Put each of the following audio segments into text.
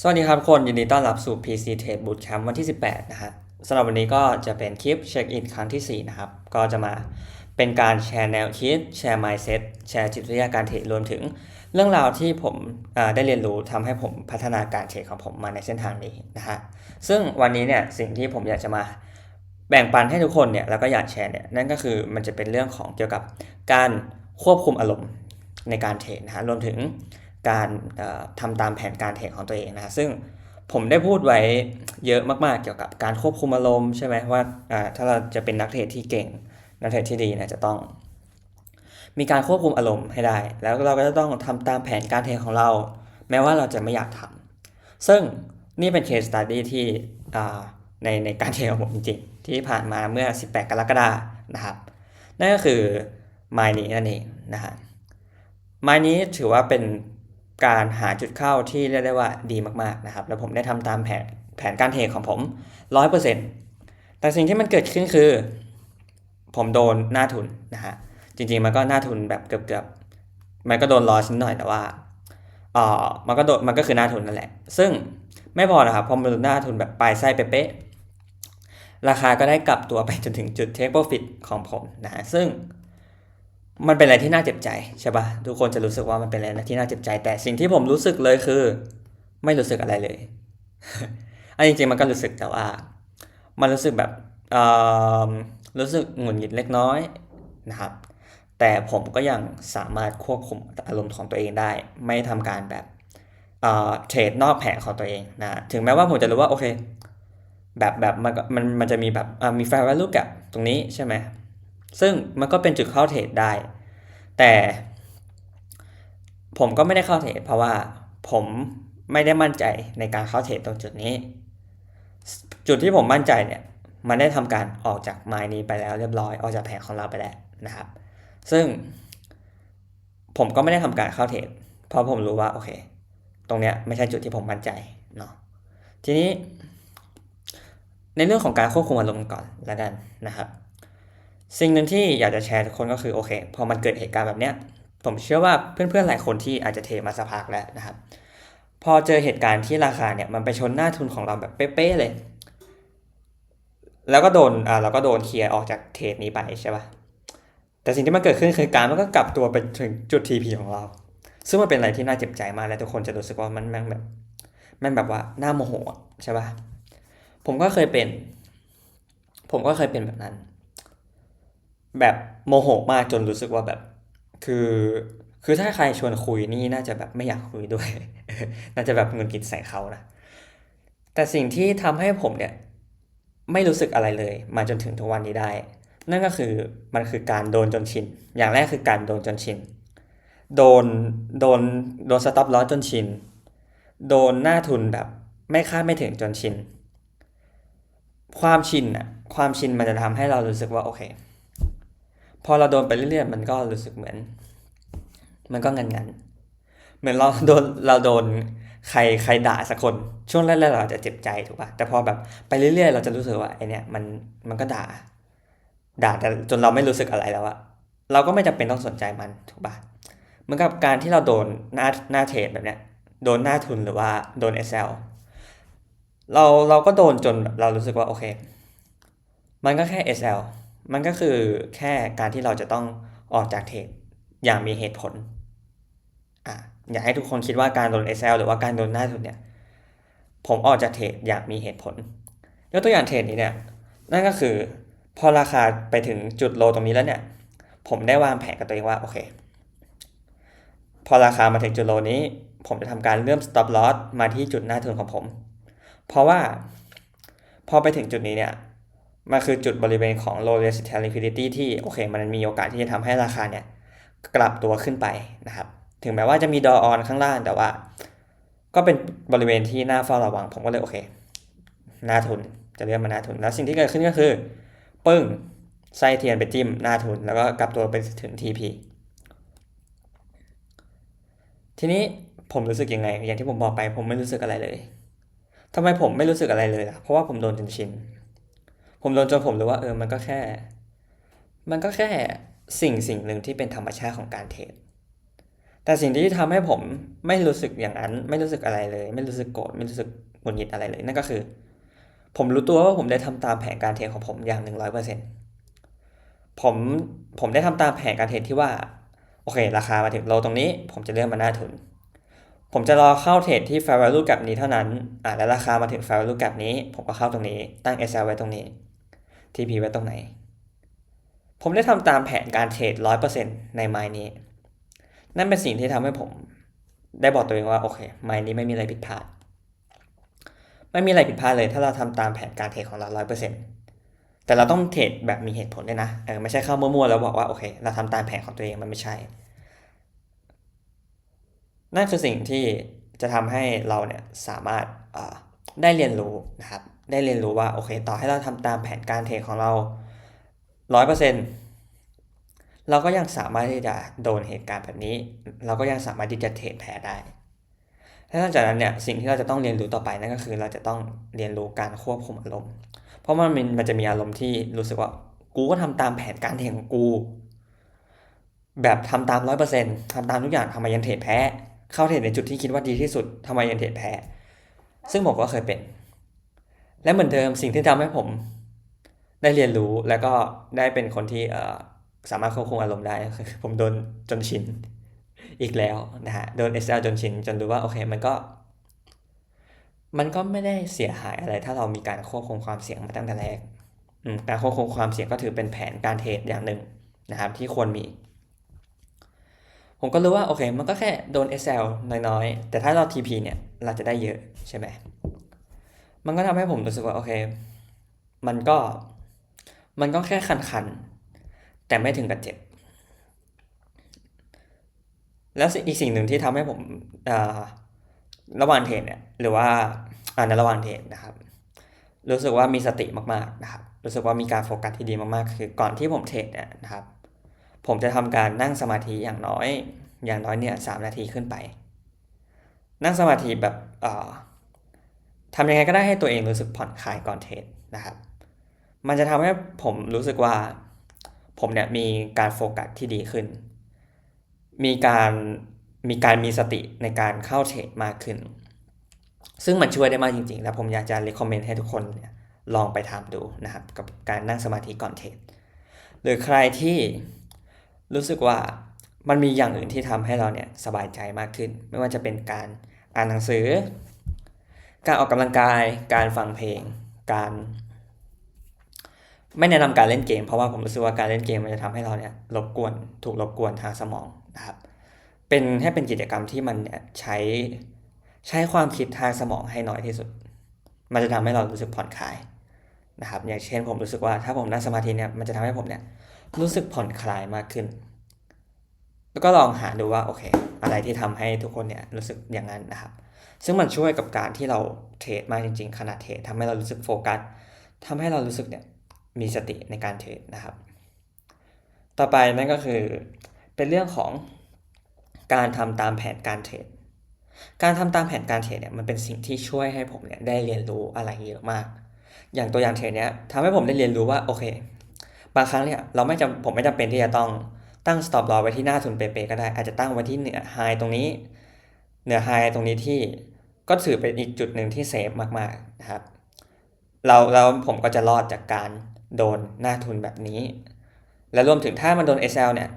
สวัสดีครับทุกคน ยินดีต้อนรับสู่ PC Trade Bootcamp วันที่ 18 นะฮะสำหรับวันนี้ก็จะเป็นคลิปเช็คอินครั้งที่ 4 นะครับ ก็จะมาเป็นการแชร์แนวคิด แชร์ mindset แชร์จิตวิทยาการเทรดรวมถึงเรื่องราวที่ผมได้เรียนรู้ทำให้ผมพัฒนาการเทรดของผมมาในเส้นทางนี้นะฮะซึ่งวันนี้เนี่ยสิ่งที่ผมอยากจะมาแบ่งปันให้ทุกคนเนี่ยแล้วก็อยากแชร์เนี่ยนั่นก็คือมันจะเป็นเรื่องของเกี่ยวกับการควบคุมอารมณ์ในการเทรดนะฮะรวมถึง การเอ่อทำตามแผนการเทรดของตัวเองนะซึ่งผมได้พูดไว้เยอะมากๆเกี่ยวกับการควบคุมอารมณ์ใช่ไหมว่าถ้าเราจะเป็นนักเทรดที่เก่ง นักเทรดที่ดีนะจะต้อง มีการควบคุมอารมณ์ให้ได้ แล้วเราก็จะต้องทำตามแผนการเทรดของเรา แม้ว่าเราจะไม่อยากทำซึ่งนี่เป็นเคสตัดดี้ที่ในในการเทรดของผมจริงๆ ที่ผ่านมาเมื่อ 18 กรกฎานะครับนั่นก็คือไมนี้นั่นเองนะฮะไมนี้ถือว่าเป็น การหาจุดเข้าที่เรียกได้ว่าดีมากๆนะครับ แล้วผมได้ทำตามแผนแผนการเทรดของผม 100%แต่สิ่งที่มันเกิดขึ้นคือ ผมโดนหน้าทุนนะฮะจริงๆมันก็หน้าทุนแบบเกือบๆมันก็โดนลอชิ้นหน่อยแต่ว่าเอ่อมันก็โดนมันก็คือหน้าทุนนั่นแหละ ซึ่งไม่พอนะครับพอมันโดนหน้าทุนแบบปลายไส้เป๊ะราคาก็ได้กลับตัวไปจนถึงจุด take profit ของผมนะฮะซึ่ง มันเป็นอะไรที่น่าเจ็บใจใช่ปะทุกคนจะรู้สึกว่ามันเป็นอะไรที่น่าเจ็บใจ แต่สิ่งที่ผมรู้สึกเลยคือ ไม่รู้สึกอะไรเลยอันจริงๆมันก็รู้สึกแต่ว่า มันรู้สึกแบบรู้สึกหงุดหงิดเล็กน้อยนะครับ แต่ผมก็ยังสามารถควบคุมอารมณ์ของตัวเองได้ ไม่ทำการแบบเทรดนอกแผนของตัวเองนะถึงแม้ว่าผมจะรู้ว่าโอเค แบบแบบมันก็มันมันจะมีแบบมี fair value gap ตรงนี้ใช่ไหม ซึ่งมันก็เป็นจุดเข้าเทรดได้ แต่ผมก็ไม่ได้เข้าเทรดเพราะว่าผมไม่ได้มั่นใจในการเข้าเทรดตรงจุดนี้ จุดที่ผมมั่นใจเนี่ยมันได้ทำการออกจากไมล์นี้ไปแล้วเรียบร้อยออกจากแผงของเราไปแล้วนะครับ ซึ่งผมก็ไม่ได้ทำการเข้าเทรดเพราะผมรู้ว่าโอเค ตรงเนี้ยไม่ใช่จุดที่ผมมั่นใจเนาะทีนี้ ในเรื่องของการควบคุมอารมณ์ก่อนแล้วกันนะครับ สิ่งหนึ่งที่อยากจะแชร์ทุกคนก็คือโอเค พอมันเกิดเหตุการณ์แบบเนี้ยผมเชื่อว่าเพื่อนๆหลายคนที่อาจจะเทมาสักพักแล้วนะครับ พอเจอเหตุการณ์ที่ราคาเนี่ยมันไปชนหน้าทุนของเราแบบเป๊ะๆเลย แล้วก็โดนอ่าเราก็โดนเคลียร์ออกจากเทรดนี้ไปใช่ปะแต่สิ่งที่มันเกิดขึ้นคือการมันก็กลับตัวไปถึงจุด TP ของเรา ซึ่งมันเป็นอะไรที่น่าเจ็บใจมากและทุกคนจะรู้สึกว่ามันแม่งแบบแม่งแบบว่าหน้าโมโหใช่ป่ะผมก็เคยเป็น ผมก็เคยเป็นแบบนั้น แบบโมโหมากจนรู้สึกว่าแบบ คือ คือถ้าใครชวนคุยนี่น่าจะแบบไม่อยากคุยด้วย น่าจะแบบเงินกินใส่เขานะ แต่สิ่งที่ทำให้ผมเนี่ย ไม่รู้สึกอะไรเลย มาจนถึงทุกวันนี้ได้ นั่นก็คือมันคือการโดนจนชิน อย่างแรกคือการโดนจนชิน โดน โดน โดนสต็อปล้อจนชิน โดนหน้าทุนแบบ ไม่คาดไม่ถึงจนชิน ความชินอะความชินมันจะทำให้เรารู้สึกว่าโอเค พอเราโดนไปเรื่อยๆมันก็รู้สึกเหมือน มันก็งันงันๆเหมือนเราโดนเราโดนใครใครด่าสักคนช่วงแรกๆเราจะเจ็บใจถูกป่ะแต่พอแบบไปเรื่อยๆเราจะรู้สึกว่าไอเนี้ยมันมันก็ด่า ด่าแต่จนเราไม่รู้สึกอะไรแล้วอะเราก็ไม่จำเป็นต้องสนใจมันถูกป่ะเหมือนกับการที่เราโดนหน้าหน้าเทรดแบบเนี้ยโดนหน้าทุนหรือว่าโดน SL เราเราก็โดนจนเรารู้สึกว่าโอเค มันก็แค่ SL มันก็คือแค่การที่เราจะต้องออกจากเทรดอย่างมีเหตุผลอะอยากให้ทุกคนคิดว่าการโดน SL หรือว่าการโดนหน้าทุนเนี่ย ผมออกจากเทรดอย่างมีเหตุผล ยกตัวอย่างเทรดนี้เนี่ย นั่นก็คือพอราคาไปถึงจุดโลตรงนี้แล้วเนี่ย ผมได้วางแผนกับตัวเองว่า โอเค พอราคามาถึงจุดโลนี้ ผมจะทำการเริ่ม stop loss มาที่จุดหน้าทุนของผม เพราะว่าพอไปถึงจุดนี้เนี่ย มันคือจุดบริเวณของ low resistance liquidity ที่โอเค มันมีโอกาสที่จะทำให้ราคาเนี่ยกลับตัวขึ้นไปนะครับ ถึงแม้ว่าจะมีดอออนข้างล่างแต่ว่า ก็เป็นบริเวณที่น่าเฝ้าระวัง ผมก็เลยโอเคหน้าทุนจะเรียกมาหน้าทุน แล้วสิ่งที่เกิดขึ้นก็คือ ปึ้งไส้เทียนไปจิ้มหน้าทุน แล้วก็กลับตัวไปถึง TP ทีนี้ผมรู้สึกยังไง อย่างที่ผมบอกไป ผมไม่รู้สึกอะไรเลยทำไมผมไม่รู้สึกอะไรเลยล่ะเพราะว่าผมโดนจนชิน ผมโดนจนผมรู้ว่าเออมันก็แค่ มันก็แค่สิ่งสิ่งหนึ่งที่เป็นธรรมชาติของการเทรดแต่สิ่งที่ทำให้ผมไม่รู้สึกอย่างนั้น ไม่รู้สึกอะไรเลย ไม่รู้สึกโกรธไม่รู้สึกหงุดหงิดอะไรเลย นั่นก็คือ ผมรู้ตัวว่าผมได้ทำตามแผนการเทรดของผมอย่างหนึ่งร้อยเปอร์เซ็นต์ผมผมได้ทำตามแผนการเทรดที่ว่า โอเค ราคามาถึงโลตรงนี้ ผมจะเลื่อนมาหน้าทุน ผมจะรอเข้าเทรดที่ fair value gap นี้เท่านั้นอ่าแล้วราคามาถึง fair value gap นี้ ผมก็เข้าตรงนี้ตั้ง SL ไว้ตรงนี้ TP ไว้ตรงไหน ผมได้ทำตามแผนการเทรดร้อยเปอร์เซ็นต์ในไมล์นี้ นั่นเป็นสิ่งที่ทำให้ผมได้บอกตัวเองว่า โอเค ไมล์นี้ไม่มีอะไรผิดพลาด ไม่มีอะไรผิดพลาดเลย ถ้าเราทำตามแผนการเทรดของเราร้อยเปอร์เซ็นต์แต่เราต้องเทรดแบบมีเหตุผลด้วยนะเออไม่ใช่เข้ามั่วๆแล้วบอกว่าโอเค เราทำตามแผนของตัวเองมันไม่ใช่ นั่นคือสิ่งที่จะทำให้เราเนี่ยสามารถได้เรียนรู้นะครับ ได้เรียนรู้ว่าโอเค ต่อให้เราทำตามแผนการเทรดของเราร้อยเปอร์เซ็นต์เราก็ยังสามารถที่จะโดนเหตุการณ์แบบนี้ เราก็ยังสามารถที่จะเทรดแพ้ได้และหลังจากนั้นเนี่ยสิ่งที่เราจะต้องเรียนรู้ต่อไปนั่นก็คือ เราจะต้องเรียนรู้การควบคุมอารมณ์ เพราะมันมันจะมีอารมณ์ที่รู้สึกว่ากูก็ทำตามแผนการเทรดของกู แบบทำตามร้อยเปอร์เซ็นต์ทำตามทุกอย่างทำไมยังเทรดแพ้ เข้าเทรดในจุดที่คิดว่าดีที่สุดทำไมยังเทรดแพ้ ซึ่งผมก็เคยเป็น และเหมือนเดิมสิ่งที่ทำให้ผม ได้เรียนรู้แล้วก็ได้เป็นคนที่สามารถควบคุมอารมณ์ได้คือผมโดนจนชินอีกแล้วนะฮะโดน SL จนชินจนรู้ว่าโอเคมันก็ มันก็ไม่ได้เสียหายอะไร ถ้าเรามีการควบคุมความเสี่ยงมาตั้งแต่แรกการควบคุมความเสี่ยงก็ถือเป็นแผนการเทรดอย่างหนึ่งนะครับ ที่ควรมี ผมก็รู้ว่าโอเค มันก็แค่โดน SL น้อยๆ แต่ถ้าเรา TP เนี่ยเราจะได้เยอะใช่ไหม มันก็ทำให้ผมรู้สึกว่าโอเค มันก็มันก็แค่คันๆ แต่ไม่ถึงกับเจ็บ แล้วอีกสิ่งหนึ่งที่ทำให้ผมระหว่างเทรดเนี่ยหรือว่าอ่าในระหว่างเทรดนะครับ รู้สึกว่ามีสติมากๆนะครับ รู้สึกว่ามีการโฟกัสที่ดีมากๆ คือก่อนที่ผมเทรดเนี่ยนะครับ ผมจะทำการนั่งสมาธิอย่างน้อย อย่างน้อยเนี่ยสามนาทีขึ้นไป นั่งสมาธิแบบ ทำยังไงก็ได้ให้ตัวเองรู้สึกผ่อนคลายก่อนเทรดนะครับ มันจะทำให้ผมรู้สึกว่า ผมเนี่ยมีการโฟกัสที่ดีขึ้น มีการมีการมีสติในการเข้าเทรดมากขึ้น ซึ่งมันช่วยได้มากจริงๆ แล้วผมอยากจะรีคอมเมนต์ให้ทุกคนเนี่ยลองไปทำดูนะครับ กับการนั่งสมาธิก่อนเทรดหรือใครที่รู้สึกว่ามันมีอย่างอื่นที่ทำให้เราเนี่ยสบายใจมากขึ้น ไม่ว่าจะเป็นการอ่านหนังสือ การออกกำลังกาย การฟังเพลง การ ไม่แนะนำการเล่นเกม เพราะว่าผมรู้สึกว่าการเล่นเกมมันจะทำให้เราเนี่ยรบกวนถูกรบกวนทางสมองนะครับเป็นให้เป็นกิจกรรมที่มันเนี่ยใช้ใช้ความคิดทางสมองให้น้อยที่สุด มันจะทำให้เรารู้สึกผ่อนคลายนะครับ อย่างเช่นผมรู้สึกว่าถ้าผมนั่งสมาธิเนี่ยมันจะทำให้ผมเนี่ยรู้สึกผ่อนคลายมากขึ้น แล้วก็ลองหาดูว่าโอเค อะไรที่ทำให้ทุกคนเนี่ยรู้สึกอย่างนั้นนะครับ ซึ่งมันช่วยกับการที่เราเทรดมากจริง ๆขนาดเทรดทำให้เรารู้สึกโฟกัสทำให้เรารู้สึกเนี่ยมีสติในการเทรดนะครับ ต่อไปนั่นก็คือเป็นเรื่องของการทำตามแผนการเทรด การทำตามแผนการเทรดเนี่ยมันเป็นสิ่งที่ช่วยให้ผมเนี่ยได้เรียนรู้อะไรเยอะมาก อย่างตัวอย่างเทรดเนี้ยทำให้ผมได้เรียนรู้ว่าโอเค บางครั้งเนี่ยเราไม่จำผมไม่จำเป็นที่จะต้อง ตั้ง stop loss ไว้ที่หน้าทุนเป๊ะๆก็ได้ อาจจะตั้งไว้ที่เหนือ high ตรงนี้ เหนือ high ตรงนี้ที่ก็ถือเป็นอีกจุดหนึ่งที่เซฟมากๆนะครับ เราเราผมก็จะรอดจากการโดนหน้าทุนแบบนี้ และรวมถึงถ้ามันโดน SL เนี่ย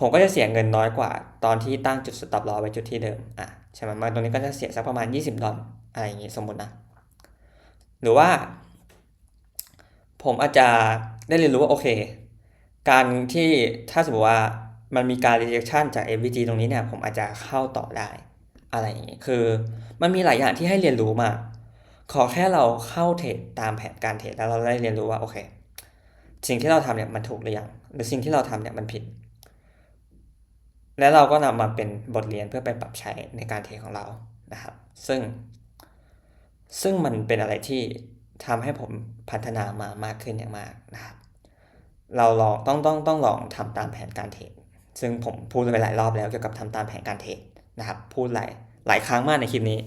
ผมก็จะเสียเงินน้อยกว่า ตอนที่ตั้งจุด stop loss ไว้จุดที่เดิมอะใช่ไหมมาตรงนี้ก็จะเสียสักประมาณ 20 ดอลอะไรอย่างงี้สมมตินะหรือว่า ผมอาจจะได้เรียนรู้ว่าโอเค การที่ถ้าสมมติว่ามันมีการ rejection จาก FVG ตรงนี้เนี่ย ผมอาจจะเข้าต่อได้ อะไรอย่างนี้ คือมันมีหลายอย่างที่ให้เรียนรู้มา ขอแค่เราเข้าเทรดตามแผนการเทรดแล้วเราได้เรียนรู้ว่า โอเค สิ่งที่เราทำเนี่ยมันถูกหรือยัง หรือสิ่งที่เราทำเนี่ยมันผิด แล้วเราก็นำมาเป็นบทเรียนเพื่อไปปรับใช้ในการเทรดของเรา นะครับ ซึ่ง ซึ่งมันเป็นอะไรที่ทำให้ผมพัฒนามามากขึ้นอย่างมากนะครับ เราลองต้องต้องต้องลองทำตามแผนการเทรดซึ่งผมพูดไปหลายรอบแล้วเกี่ยวกับทำตามแผนการเทรดนะครับ พูดหลายหลายครั้งมากในคลิปนี้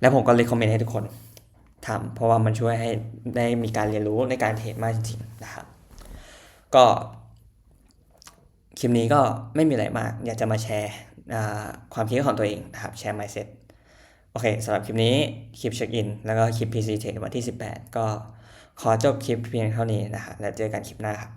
แล้วผมก็เลยคอมเมนต์ให้ทุกคนทำเพราะว่ามันช่วยให้ได้มีการเรียนรู้ในการเทรดมากจริงๆนะครับ ก็คลิปนี้ก็ไม่มีอะไรมาก อยากจะมาแชร์ความคิดของตัวเองนะครับแชร์ mindset โอเคสำหรับคลิปนี้คลิปเช็คอินแล้วก็คลิป PC Tech วันที่ 18 ก็ ขอจบคลิปเพียงเท่านี้นะครับแล้วเจอกันคลิปหน้าครับ